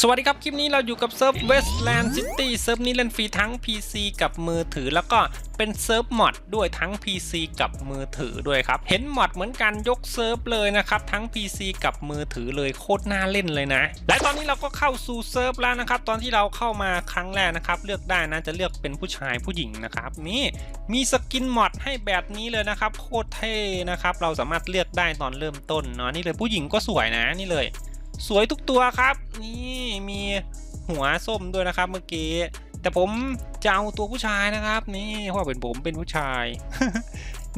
สวัสดีครับ คลิปนี้เราอยู่กับเซิร์ฟ Westland City เซิร์ฟนี้เล่นฟรีทั้ง PC กับมือถือ แล้วก็เป็นเซิร์ฟมอดด้วยทั้ง PC กับมือถือด้วยครับ เห็นมอดเหมือนกันยกเซิร์ฟเลยนะครับ ทั้ง PC กับมือถือเลยโคตรน่าเล่นเลยนะ และตอนนี้เราก็เข้าสู่เซิร์ฟแล้วนะครับ ตอนที่เราเข้ามาครั้งแรกนะครับ เลือกได้นะจะเลือกเป็นผู้ชายผู้หญิงนะครับนี่มีสกินมอดให้แบบนี้เลยนะครับโคตรเท่นะครับเราสามารถเลือกได้ตอนเริ่มต้นเนาะนี่เลยผู้หญิงก็สวยนะนี่เลย สวยทุกตัวครับ นี่มีหัวส้มด้วยนะครับเมื่อกี้แต่ผมจะเอาตัวผู้ชายนะครับ นี่เพราะว่าเป็นผมเป็นผู้ชาย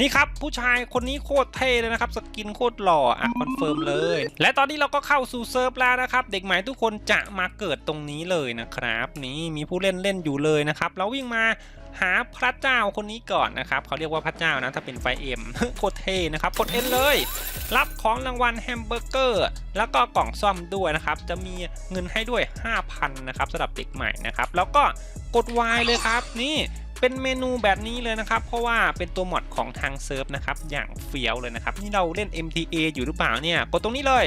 นี่ครับผู้ชายคนนี้โคตรเท่เลยนะครับ สกินโคตรหล่ออะคอนเฟิร์มเลย และตอนนี้เราก็เข้าสู่เซิร์ฟแล้วนะครับ เด็กใหม่ทุกคนจะมาเกิดตรงนี้เลยนะครับ นี่มีผู้เล่นเล่นอยู่เลยนะครับ เราวิ่งมาหาพระเจ้าคนนี้ก่อนนะครับเขาเรียกว่าพระเจ้านะถ้าเป็นไฟเอ็มโคตรเท่นะครับกดเอ็นเลย รับของรางวัลแฮมเบอร์เกอร์ แล้วก็กล่องซ่อมด้วยนะครับ จะมีเงินให้ด้วย 5,000 นะครับสำหรับเด็กใหม่นะครับ แล้วก็กด Y เลยครับ นี่เป็นเมนูแบบนี้เลยนะครับ เพราะว่าเป็นตัวมอดของทางเซิร์ฟนะครับ อย่างเฟี้ยวเลยนะครับ นี่เราเล่น MTA อยู่หรือเปล่าเนี่ย กดตรงนี้เลย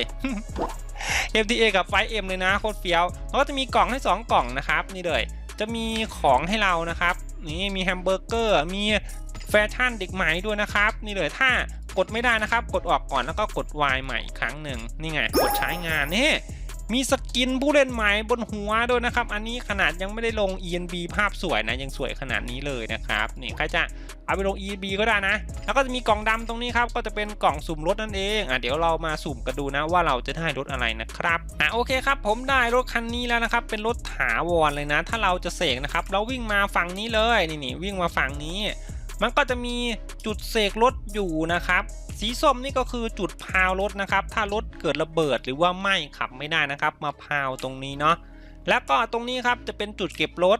MTA กับไฟเอ็มเลยนะโคตรเฟี้ยว แล้วก็จะมีกล่องให้ 2 กล่องนะครับ นี่เลย จะมีของให้เรานะครับ นี่มีแฮมเบอร์เกอร์ มีแฟชั่นเด็กใหม่ด้วยนะครับ นี่เลยถ้า กดไม่ได้นะครับ กดออกก่อนแล้วก็กด Y ใหม่อีกครั้งหนึ่งนี่ไง กดใช้งานนี่มีสกินผู้เล่นใหม่บนหัวด้วยนะครับ อันนี้ขนาดยังไม่ได้ลง ENB ภาพสวยนะ ยังสวยขนาดนี้เลยนะครับ นี่ใครจะเอาไปลง ENB ก็ได้นะ แล้วก็จะมีกล่องดำตรงนี้ครับ ก็จะเป็นกล่องสุ่มรถนั่นเอง อะเดี๋ยวเรามาสุ่มกันดูนะว่าเราจะได้รถอะไรนะครับ อะโอเคครับ ผมได้รถคันนี้แล้วนะครับ เป็นรถถาวรเลยนะ ถ้าเราจะเสกนะครับ เราวิ่งมาฝั่งนี้เลย นี่นี่วิ่งมาฝั่งนี้ มันก็จะมีจุดเสกรถอยู่นะครับ สีส้มนี่ก็คือจุดพาวรถนะครับ ถ้ารถเกิดระเบิดหรือว่าไหม้ขับไม่ได้นะครับ มาพาวตรงนี้เนาะแล้วก็ตรงนี้ครับจะเป็นจุดเก็บรถ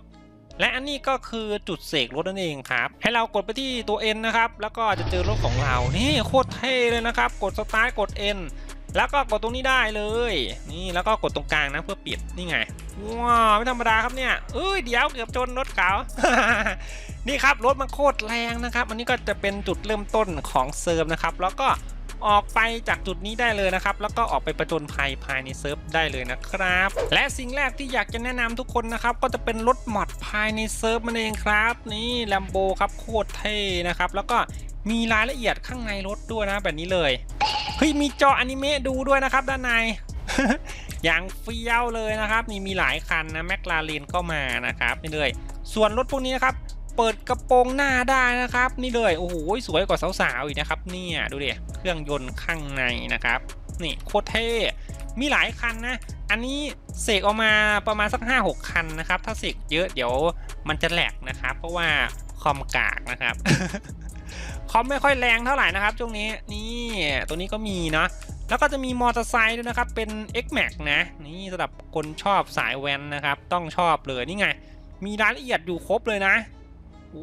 และอันนี้ก็คือจุดเสกรถนั่นเองครับ ให้เรากดไปที่ตัว N นะครับ แล้วก็จะเจอรถของเรา นี่โคตรเท่เลยนะครับ กดสตาร์ทกด N แล้วก็กดตรงนี้ได้เลย นี่แล้วก็กดตรงกลางนะเพื่อปิด นี่ไง ว้าวไม่ธรรมดาครับเนี่ย เอ้ยเดี๋ยวเกือบชนรถเขา นี่ครับรถมันโคตรแรงนะครับ อันนี้ก็จะเป็นจุดเริ่มต้นของเซิร์ฟนะครับ แล้วก็ออกไปจากจุดนี้ได้เลยนะครับ แล้วก็ออกไปประจนภัยภายในเซิร์ฟได้เลยนะครับ และสิ่งแรกที่อยากจะแนะนำทุกคนนะครับ ก็จะเป็นรถมอดภายในเซิร์ฟมันเองครับ นี่แลมโบครับโคตรเท่นะครับ แล้วก็มีรายละเอียดข้างในรถด้วยนะแบบนี้เลย เฮ้ยมีจออนิเมะดูด้วยนะครับด้านใน อย่างเฟี้ยวเลยนะครับ นี่มีหลายคันนะแมคลาเรนก็มานะครับนี่เลย ส่วนรถพวกนี้นะครับ เปิดกระโปรงหน้าได้นะครับ นี่เลยโอ้โหสวยกว่าสาวๆอีกนะครับเนี่ยดูดิเครื่องยนต์ข้างในนะครับนี่โคตรเท่มีหลายคันนะ อันนี้เสกออกมาประมาณสัก 5-6 คันนะครับ ถ้าเสกเยอะเดี๋ยวมันจะแหลกนะครับ เพราะว่าคอมกากนะครับ คอมไม่ค่อยแรงเท่าไหร่นะครับช่วงนี้ นี่ตัวนี้ก็มีเนาะ แล้วก็จะมีมอเตอร์ไซค์ด้วยนะครับ เป็น X Max นะ นี่สำหรับคนชอบสายแว้นนะครับ ต้องชอบเลยนี่ไง มีรายละเอียดอยู่ครบเลยนะ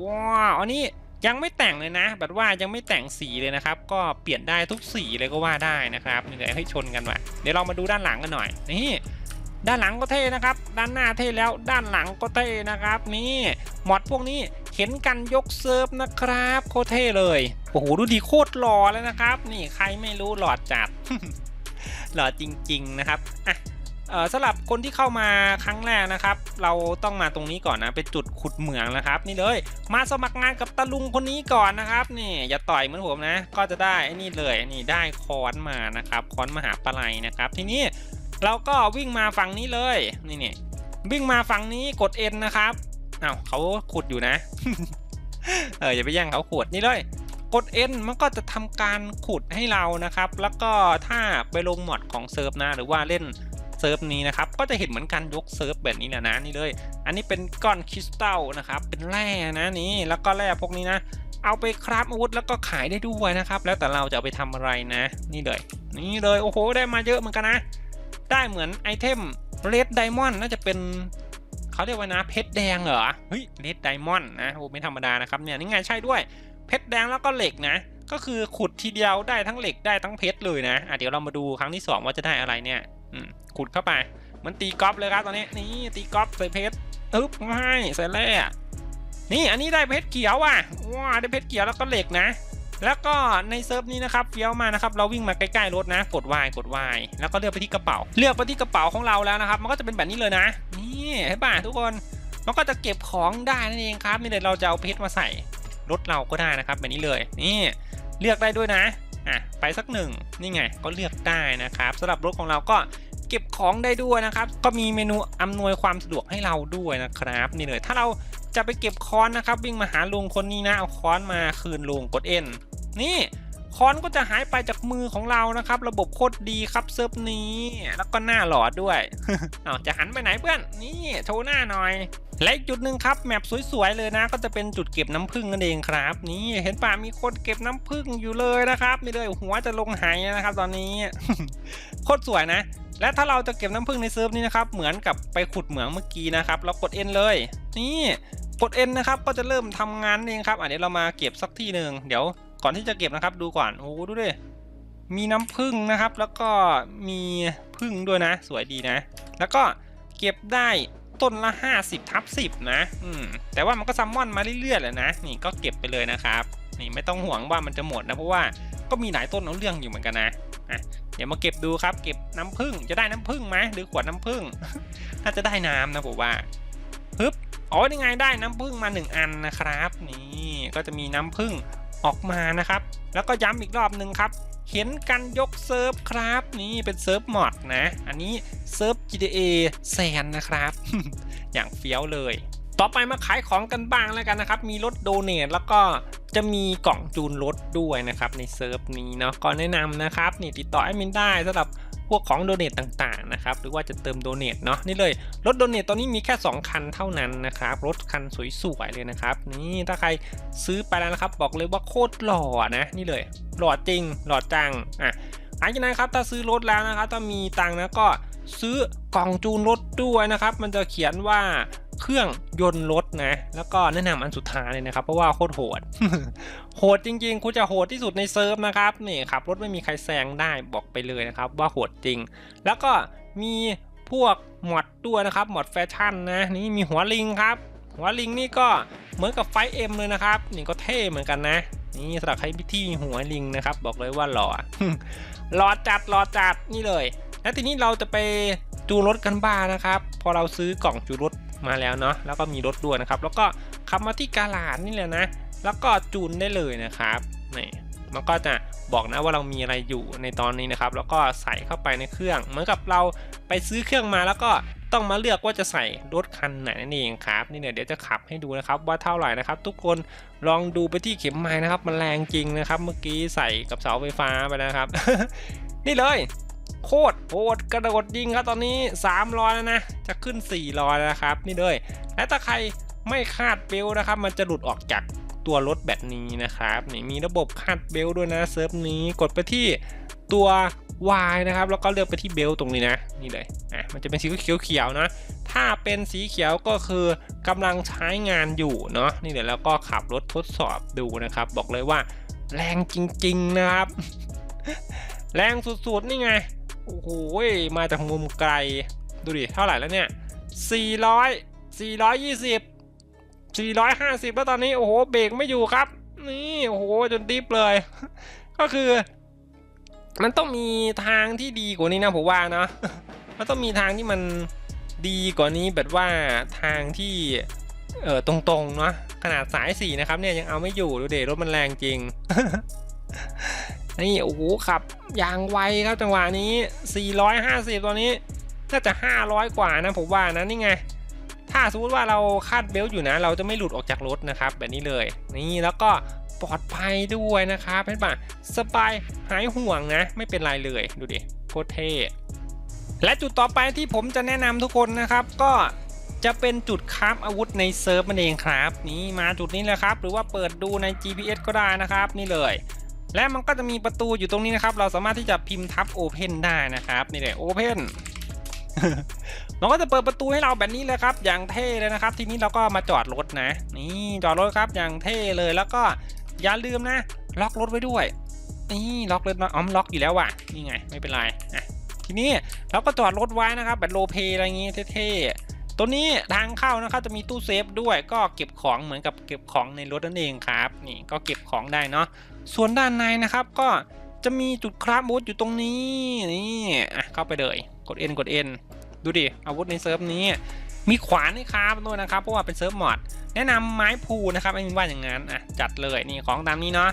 ว้าวอันนี้ยังไม่แต่งเลยนะแบบว่ายังไม่แต่งสีเลยนะครับ ก็เปลี่ยนได้ทุกสีเลยก็ว่าได้นะครับนี่เลยให้ชนกันว่ะเดี๋ยวเรามาดูด้านหลังกันหน่อย นี่ด้านหลังก็เท่นะครับ ด้านหน้าเท่แล้ว ด้านหลังก็เท่นะครับ นี่มอดพวกนี้เห็นกันยกเซิร์ฟนะครับโคตรเท่เลย โอ้โห ดูดีโคตรหล่อเลยนะครับ นี่ใครไม่รู้หล่อจัด หล่อจริง ๆ นะครับ อะ สำหรับคนที่เข้ามาครั้งแรกนะครับ เราต้องมาตรงนี้ก่อนนะเป็นจุดขุดเหมืองนะครับ นี่เลย มาสมัครงานกับตาลุงคนนี้ก่อนนะครับนี่อย่าต่อยเหมือนผมนะ ก็จะได้ไอ้นี่เลยนี่ได้ค้อนมานะครับค้อนมหาปลายนะครับ ทีนี้เราก็วิ่งมาฝั่งนี้เลยนี่นี่วิ่งมาฝั่งนี้กด N นนะครับอ้าวเขาขุดอยู่นะ เอออย่าไปแย่งเขาขุดนี่เลยกด N มันก็จะทำการขุดให้เรานะครับ แล้วก็ถ้าไปลงหมดของเซิร์ฟนะ หรือว่าเล่น ซิร์ฟนี้นะครับก็จะเห็นเหมือนกันยกเซิร์ฟแบบนี้แหละนะนี่เลย อันนี้เป็นก้อนคริสตัลนะครับเป็นแร่นะนี่แล้วก็แร่พวกนี้นะ เอาไปคราฟอาวุธแล้วก็ขายได้ด้วยนะครับ แล้วแต่เราจะเอาไปทำอะไรนะ นี่เลย นี่เลยโอ้โหได้มาเยอะเหมือนกันนะ ได้เหมือนไอเทมเรดไดมอนด์น่าจะเป็นเขาเรียกว่านะเพชรแดงเหรอเฮ้ยเรดไดมอนด์นะโอ้ไม่ธรรมดานะครับเนี่ยนี่ไงใช่ด้วยเพชรแดงแล้วก็เหล็กนะก็คือขุดทีเดียวได้ทั้งเหล็กได้ทั้งเพชรเลยนะอะเดี๋ยวเรามาดูครั้งที่สองว่าจะได้อะไรเนี่ย ขุดเข้าไป มันตีกอล์ฟเลยครับตอนนี้นี่ตีกอล์ฟใส่เพชรอึ๊บไม่ใส่แร่นี่อันนี้ได้เพชรเขียวว่ะว้าได้เพชรเขียวแล้วก็เหล็กนะ แล้วก็ในเซิร์ฟนี้นะครับเฟี้ยวมากนะครับเราวิ่งมาใกล้ๆรถนะ กด Y กด Y แล้วก็เลือกไปที่กระเป๋า เลือกไปที่กระเป๋าของเราแล้วนะครับ มันก็จะเป็นแบบนี้เลยนะ นี่เห็นป่ะทุกคนมันก็จะเก็บของได้นั่นเองครับนี่เลยวเราจะเอาเพชรมาใส่รถเราก็ได้นะครับแบบนี้เลย นี่เลือกได้ด้วยนะ อะไปสักหนึ่งนี่ไงก็เลือกได้นะครับสำหรับรถของเราก็เก็บของได้ด้วยนะครับ ก็มีเมนูอำนวยความสะดวกให้เราด้วยนะครับ นี่เลยถ้าเราจะไปเก็บค้อนนะครับ วิ่งมาหาลุงคนนี้นะเอาค้อนมาคืนลุงกด N นี่ ค้อนก็จะหายไปจากมือของเรานะครับ ระบบโคตรดีครับเซิร์ฟนี้ แล้วก็หน้าหลอดด้วยเอาจะหันไปไหนเพื่อน นี่โชว์หน้าหน่อย และอีกจุดหนึ่งครับแมปสวยๆเลยนะ ก็จะเป็นจุดเก็บน้ำผึ้งนั่นเองครับ นี่เห็นป่ามีคนเก็บน้ำผึ้งอยู่เลยนะครับนี่เลยหัวจะลงหายนะครับ ตอนนี้โคตรสวยนะ และถ้าเราจะเก็บน้ำผึ้งในเซิร์ฟนี้นะครับเหมือนกับไปขุดเหมืองเมื่อกี้นะครับเรากด N เลย นี่กด N นนะครับก็จะเริ่มทำงานเองครับอะเดี๋ยวเรามาเก็บสักที่หนึ่งเดี๋ยว ก่อนที่จะเก็บนะครับดูก่อนโอ้ดูดิมีน้ำผึ้งนะครับ แล้วก็มีผึ้งด้วยนะ สวยดีนะ แล้วก็เก็บได้ต้นละ 50ทับ10 นะ อืม แต่ว่ามันก็ซัมมอนมาเรื่อยๆแหละนะ นี่ก็เก็บไปเลยนะครับ นี่ไม่ต้องห่วงว่ามันจะหมดนะ เพราะว่าก็มีหลายต้นเอาเรื่องอยู่เหมือนกันนะอะเดี๋ยวมาเก็บดูครับ เก็บน้ำผึ้ง จะได้น้ำผึ้งไหมหรือขวดน้ำผึ้ง น่าจะได้น้ำนะผมว่าฮึบ อ๋อ นี่ไงได้น้ำผึ้งมา 1 อันนะครับ นี่ ก็จะมีน้ำผึ้ง ออกมานะครับ แล้วก็ย้ำอีกรอบหนึ่งครับ เห็นกันยกเซิร์ฟครับ นี่เป็นเซิร์ฟมอดนะ อันนี้เซิร์ฟ GTA แซนนะครับ อย่างเฟี้ยวเลย ต่อไปมาขายของกันบ้างแล้วกันนะครับ มีรถโดเนทแล้วก็จะมีกล่องจูนรถด้วยนะครับในเซิร์ฟนี้เนาะก็แนะนำนะครับ นี่ติดต่อแอดมินได้สำหรับ วกของโดเนทต่างๆนะครับหรือว่าจะเติมโดเนทเนาะนี่เลยรถโดเนทตอนนี้มีแค่ 2 คันเท่านั้นนะครับรถคันสวยๆเลยนะครับนี่ถ้าใครซื้อไปแล้วนะครับ บอกเลยว่าโคตรหล่อนะนี่เลยหล่อจริงหล่อจังอะหลังจากนั้นครับถ้าซื้อรถแล้วนะครับถ้ามีตังนะก็ ซื้อกล่องจูนรถด้วยนะครับ มันจะเขียนว่าเครื่องยนต์รถนะ แล้วก็แนะนำอันสุดท้ายเลยนะครับ เพราะว่าโคตรโหด โหดจริง ๆ คุณจะโหดที่สุดในเซิร์ฟนะครับนี่ขับรถไม่มีใครแซงได้บอกไปเลยนะครับ ว่าโหดจริง แล้วก็มีพวกหมอดด้วยนะครับหมอดแฟชั่นนะ นี่มีหัวลิงครับหัวลิงนี่ก็เหมือนกับไฟเอ็มเลยนะครับ นี่ก็เท่เหมือนกันนะ นี่สำหรับใครที่หัวลิงนะครับ บอกเลยว่าหล่อหล่อจัดหล่อจัดนี่เลย แล้วทีนี้เราจะไปจูรถกันบ้างนะครับ พอเราซื้อกล่องจูรถมาแล้วเนาะแล้วก็มีรถด้วยนะครับ แล้วก็ขับมาที่กาลาดนี่แหละนะ แล้วก็จูนได้เลยนะครับนี่มันก็จะบอกนะว่าเรามีอะไรอยู่ในตอนนี้นะครับ แล้วก็ใส่เข้าไปในเครื่อง เหมือนกับเราไปซื้อเครื่องมาแล้วก็ต้องมาเลือกว่าจะใส่รถคันไหนนั่นเองครับนี่เนี่ยเดี๋ยวจะขับให้ดูนะครับว่าเท่าไหร่นะครับ ทุกคนลองดูไปที่เข็มไม้นะครับ มันแรงจริงนะครับ เมื่อกี้ใส่กับเสาไฟฟ้าไปนะครับ นี่เลย โคตรโหดกระโดดยิงครับตอนนี้ 300แล้วนะ จะขึ้น 400แล้วนะครับ นี่เลย และถ้าใครไม่คาดเบลต์นะครับ มันจะหลุดออกจากตัวรถแบบนี้นะครับนี่มีระบบคาดเบลต์ด้วยนะเซิร์ฟนี้กดไปที่ตัว Y นะครับ แล้วก็เลือกไปที่เบลต์ตรงนี้นะ นี่เลยอะมันจะเป็นสีเขียวๆนะถ้าเป็นสีเขียวก็คือกำลังใช้งานอยู่เนาะนี่เดี๋ยวแล้วก็ขับรถทดสอบดูนะครับ บอกเลยว่า แรงจริงๆนะครับ แรงสุดๆนี่ไง โอ้โหมาจากมุมไกล ดูดิ เท่าไหร่แล้วเนี่ย 400 420 450 แล้วตอนนี้ โอ้โห เบรกไม่อยู่ครับ นี่ โอ้โห จนดิฟเลย ก็คือ มันต้องมีทางที่ดีกว่านี้นะผมว่านะมันต้องมีทางที่มันดีกว่านี้แบบว่าทางที่เออตรงๆเนาะขนาดสายสี่นะครับเนี่ยยังเอาไม่อยู่ดูเดรถมันแรงจริง นี่โอ้โหขับอย่างไวครับจังหวะนี้ 450 ตัวนี้น่าจะ 500 กว่านะผมว่านะนี่ไง ถ้าสมมติว่าเราคาดเบลต์อยู่นะ เราจะไม่หลุดออกจากรถนะครับ แบบนี้เลย นี่แล้วก็ปลอดภัยด้วยนะครับเห็นปะสบายหายห่วงนะ ไม่เป็นไรเลยดูดิโคตรเท่และจุดต่อไปที่ผมจะแนะนำทุกคนนะครับก็จะเป็นจุดคราฟอาวุธในเซิร์ฟมันเองครับ นี่มาจุดนี้เลยครับ หรือว่าเปิดดูใน GPS ก็ได้นะครับ นี่เลย และมันก็จะมีประตูอยู่ตรงนี้นะครับ เราสามารถที่จะพิมพ์ทับ Open ได้นะครับนี่เลย Open มันก็จะเปิดประตูให้เราแบบนี้เลยครับ อย่างเท่เลยนะครับ ทีนี้เราก็มาจอดรถนะ นี่จอดรถครับอย่างเท่เลยแล้วก็อย่าลืมนะ ล็อกรถไว้ด้วย นี่ล็อกรถนะอ๋อมล็อกอยู่แล้วว่ะนี่ไงไม่เป็นไรอะทีนี้เราก็จอดรถไว้นะครับแบบโลเพอะไรอย่างงี้เท่ๆ ตัวนี้ทางเข้านะครับจะมีตู้เซฟด้วยก็เก็บของเหมือนกับเก็บของในรถนั่นเองครับนี่ก็เก็บของได้เนาะส่วนด้านในนะครับก็จะมีจุดคราฟบูธอยู่ตรงนี้นี่อะเข้าไปเลยกด N กด N ดูดิอาวุธในเซิร์ฟนี้ มีขวานให้คราฟด้วยนะครับเพราะว่าเป็นเซิร์ฟมอดแนะนำไม้พูนะครับไอ้มินว่าอย่างนั้นอะจัดเลยนี่ของตามนี้เนาะ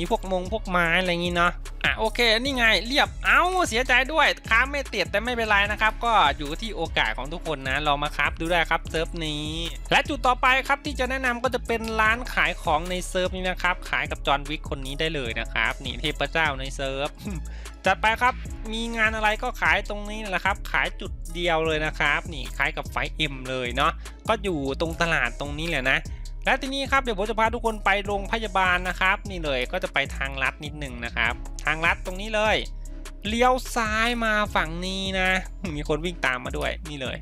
มีพวกมงพวกไม้อะไรงี้เนาะอะโอเคนี่ไงเรียบเอ้าเสียใจด้วยคราฟไม่ติดแต่ไม่เป็นไรนะครับ ก็อยู่ที่โอกาสของทุกคนนะลองมาคราฟดูได้ครับเซิร์ฟนี้ และจุดต่อไปครับที่จะแนะนำก็จะเป็นร้านขายของในเซิร์ฟนี้นะครับขายกับจอห์นวิกคนนี้ได้เลยนะครับนี่เทพเจ้าในเซิร์ฟจัดไปครับ มีงานอะไรก็ขายตรงนี้แหละครับ ขายจุดเดียวเลยนะครับ นี่ขายกับไฟเอ็มเลยเนาะ ก็อยู่ตรงตลาดตรงนี้แหละนะ และทีนี้ครับเดี๋ยวผมจะพาทุกคนไปโรงพยาบาลนะครับ นี่เลยก็จะไปทางลัดนิดนึงนะครับ ทางลัดตรงนี้เลยเลี้ยวซ้ายมาฝั่งนี้นะ มีคนวิ่งตามมาด้วยนี่เลย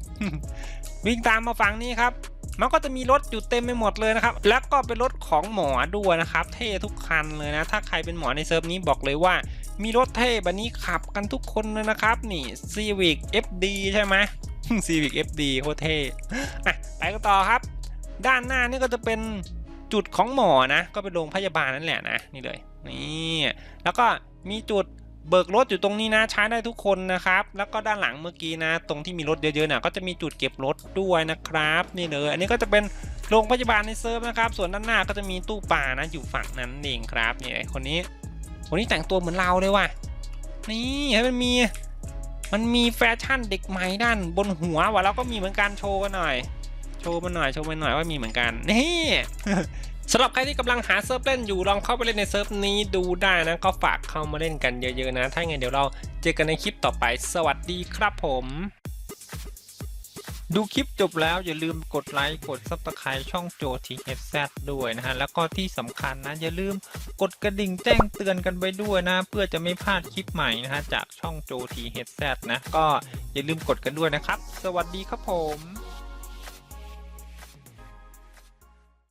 วิ่งตามมาฝั่งนี้ครับ มันก็จะมีรถอยู่เต็มไปหมดเลยนะครับ แล้วก็เป็นรถของหมอด้วยนะครับ เท่ทุกคันเลยนะ ถ้าใครเป็นหมอในเซิร์ฟนี้บอกเลยว่า มีรถเท่แบบนี้ขับกันทุกคนเลยนะครับ นี่ Civic FD ใช่ไหม Civic FD โคตรเท่ไปกันต่อครับ ด้านหน้านี่ก็จะเป็นจุดของหมอนะก็เป็นโรงพยาบาลนั่นแหละนะนี่เลยนี่แล้วก็มีจุดเบิกรถอยู่ตรงนี้นะใช้ได้ทุกคนนะครับ แล้วก็ด้านหลังเมื่อกี้นะ ตรงที่มีรถเยอะๆนะก็จะมีจุดเก็บรถด้วยนะครับนี่เลย อันนี้ก็จะเป็นโรงพยาบาลในเซิร์ฟนะครับ ส่วนด้านหน้าก็จะมีตู้ปลานะอยู่ฝั่งนั้นเองครับนี่ไอคนนี้คนนี้แต่งตัวเหมือนเราเลยว่ะนี่เห็นมันมีมันมีแฟชั่นเด็กใหม่ด้านบนหัวว่ะเราก็มีเหมือนกันโชว์กันหน่อย ว์มันหน่อย โชว์มันหน่อยว่ามีเหมือนกัน นี่สำหรับใครที่กำลังหาเซิร์ฟเล่นอยู่ลองเข้าไปเล่นในเซิร์ฟนี้ดูได้นะ ก็ฝากเข้ามาเล่นกันเยอะๆนะ ถ้าไงเดี๋ยวเราเจอกันในคลิปต่อไป สวัสดีครับผม ดูคลิปจบแล้วอย่าลืมกดไลค์กดซับสไครต์ช่องโจทีเอซด้วยนะฮะ แล้วก็ที่สำคัญนะ อย่าลืมกดกระดิ่งแจ้งเตือนกันไปด้วยนะ เพื่อจะไม่พลาดคลิปใหม่นะฮะจากช่องโจทีเอซนะ ก็อย่าลืมกดกันด้วยนะครับ สวัสดีครับผม